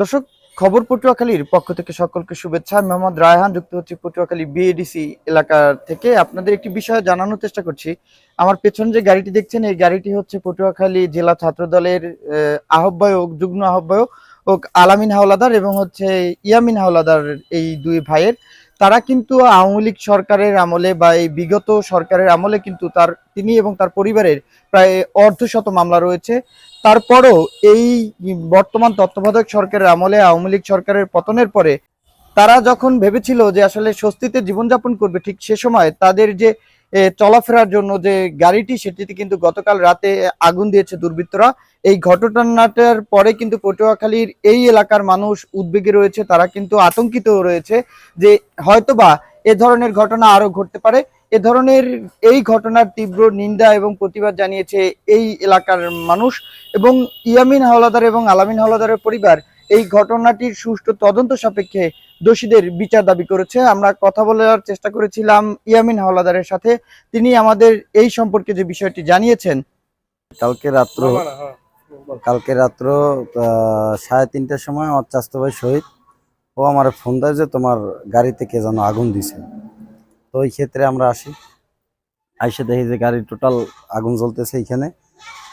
দর্শক খবর পটুয়াখালীর পক্ষ থেকে সকলকে শুভেচ্ছা। মোহাম্মদ রায়হান যুক্ত হচ্ছে পটুয়াখালী বিএডিসি এলাকা থেকে। আপনাদের একটি বিষয় জানানোর চেষ্টা করছি। আমার পেছন যে গাড়িটি দেখছেন এই গাড়িটি হচ্ছে পটুয়াখালী জেলা ছাত্র দলের আহ, আহ্বায়ক যুগ্ম আহ্বায়ক আলামিন হাওলাদার এবং হচ্ছে ইয়ামিন হাওলাদার এই দুই ভাইয়ের। তারা কিন্তু আওয়ামী লীগ সরকারের আমলে বা এই বিগত সরকারের আমলে কিন্তু তার, তিনি এবং তার পরিবারের প্রায় অর্ধশত মামলা রয়েছে। তারপরও এই বর্তমান তত্ত্বাবধায়ক সরকারের আমলে, আওয়ামী লীগ সরকারের পতনের পরে তারা যখন ভেবেছিল যে আসলে স্বস্তিতে জীবনযাপন করবে ঠিক সে সময় তাদের যে চলাফেরার জন্য যে গাড়িটি, সেটিতে কিন্তু গতকাল রাতে আগুন দিয়েছে দুর্বৃত্তরা। এই ঘটনাটার পরে কিন্তু পটুয়াখালীর এই এলাকার মানুষ উদ্বেগে রয়েছে, তারা কিন্তু আতঙ্কিত রয়েছে যে হয়তোবা এ ধরনের ঘটনা আরও ঘটতে পারে। এ ধরনের এই ঘটনার তীব্র নিন্দা এবং প্রতিবাদ জানিয়েছে এই এলাকার মানুষ এবং ইয়ামিন হাওলাদার এবং আলামিন হাওলাদারের পরিবার। এই ঘটনাটির সুষ্ঠু তদন্ত সাপেক্ষে দোষীদের বিচার দাবি করেছে। আমরা কথা বলার চেষ্টা করেছিলাম ইয়ামিন হাওলাদারের সাথে। তিনি আমাদের এই সম্পর্কে যে বিষয়টি জানিয়েছেন। কালকে রাত্র কালকে রাত্র সাড়ে তিনটার সময় আমার চাস্তো ভাই শহীদ, ও আমার ফোন দেয় যে তোমার গাড়িতে কে যেন আগুন দিছে। তো ওই ক্ষেত্রে আমরা আসি। আইসে দেখি যে গাড়ি টোটাল আগুন জ্বলতেছে এইখানে।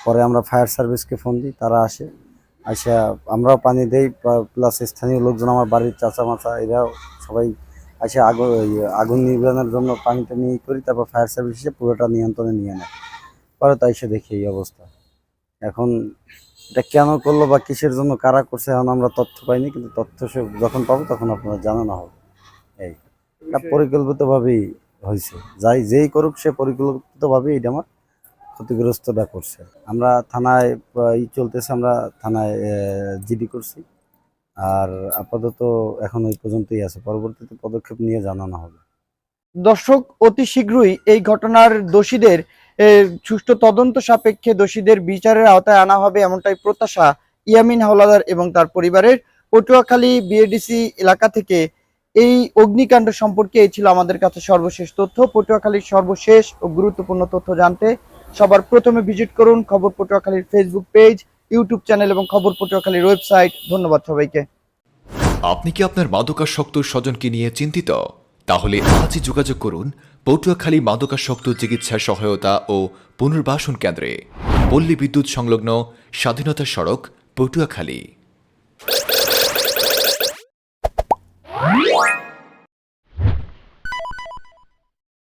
পরে আমরা ফায়ার সার্ভিসকে ফোন দিই, তারা আসে। আসে আমরাও পানি দেই প্লাস স্থানীয় লোকজন আমার বাড়ির চাচা মাচা এরাও সবাই আসে আগুন আগুন নিবানোর জন্য পানিটা নিয়ে করি তারপর ফায়ার সার্ভিস এসে পুরোটা নিয়ন্ত্রণে নিয়ে নেয়। পরে তাই সে দেখি এই অবস্থা। এখন এটা কেন করল বা কিসের জন্য কারা করছে এখন আমরা তথ্য পাইনি কিন্তু তথ্য সে যখন পাবো তখন আপনারা জানানো হবে এই এটা পরিকল্পিতভাবেই হয়েছে যাই যেই করুক সে পরিকল্পিতভাবেই এটা আমার ক্ষতিগ্রস্তটা করছে। আমরা থানায় চলতেছে, আমরা থানায় জিডি করছি। আর আপাতত এখন ওই পর্যন্তই আছে। পরবর্তীতে পদক্ষেপ নিয়ে জানানো হবে। দর্শক, অতি শীঘ্রই এই ঘটনার দোষীদের সুষ্ঠু তদন্ত সাপেক্ষে দোষীদের বিচারের আওতায় আনা হবে এমনটাই প্রত্যাশা ইয়ামিন হাওলাদার এবং তার পরিবারের। পটুয়াখালী বিএডিসি এলাকা থেকে এই অগ্নিকাণ্ড সম্পর্কে এই ছিল আমাদের কাছে সর্বশেষ তথ্য। পটুয়াখালীর সর্বশেষ ও গুরুত্বপূর্ণ তথ্য জানতে সবার প্রথমে ভিজিট করুন খবর পটুয়াখালীর ফেসবুক পেজ ইউটিউব চ্যানেল এবং খবর পটুয়াখালীর ওয়েবসাইট ধন্যবাদ সবাইকে। আপনি কি আপনার মাদকাসক্ত স্বজনকে নিয়ে চিন্তিত? তাহলে আজই যোগাযোগ করুন পটুয়াখালী মাদকাসক্ত চিকিৎসা সহায়তা ও পুনর্বাসন কেন্দ্রে। পল্লী বিদ্যুৎ সংলগ্ন স্বাধীনতা সড়ক, পটুয়াখালী।